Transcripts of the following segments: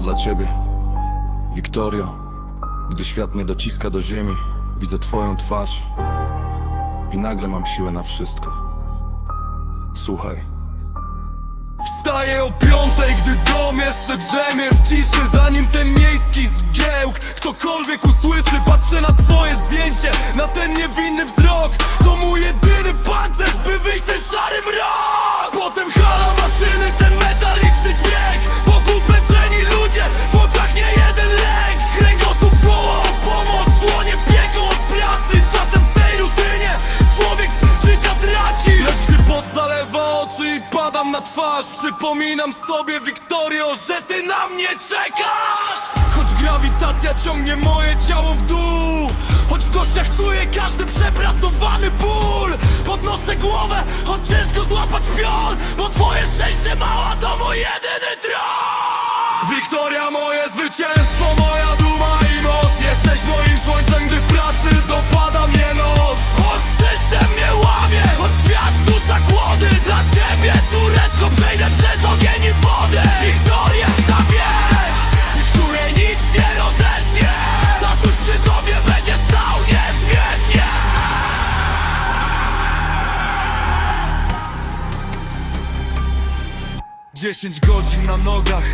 dla ciebie. Wiktorio Gdy świat mnie dociska do ziemi Widzę twoją twarz I nagle mam siłę na wszystko. Słuchaj. Wstaję o piątej, gdy dom jeszcze drzemie. W ciszy Zanim ten miejski zgiełk ktokolwiek usłyszy. Patrzę na twoje zdjęcie, na ten niewinny wzrok. To mój jedyny pancerz, by twarz. Przypominam sobie, Wiktorio, że ty na mnie czekasz. Choć grawitacja ciągnie moje ciało w dół Choć w kościach czuję każdy przepracowany ból. Podnoszę głowę, choć ciężko złapać pion 10 godzin na nogach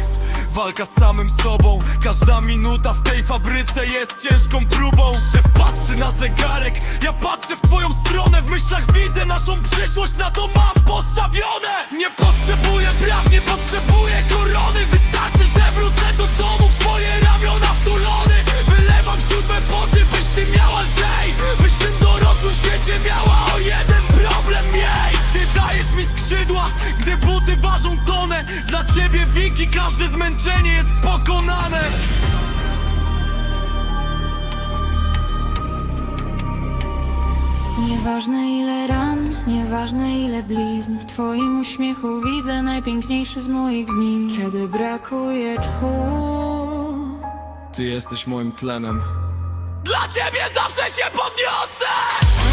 Walka z samym sobą. Każda minuta w tej fabryce jest ciężką próbą. Szef patrzy na zegarek Ja patrzę w twoją stronę. W myślach widzę naszą przyszłość Na to mam postawione. Nie potrzebuję praw, nie potrzebuję ciebie Wiki każde zmęczenie jest pokonane. Nieważne ile ran, nieważne ile blizn W twoim uśmiechu widzę najpiękniejszy z moich dni. Kiedy brakuje tchu Ty jesteś moim tlenem. Dla ciebie zawsze się podniosę!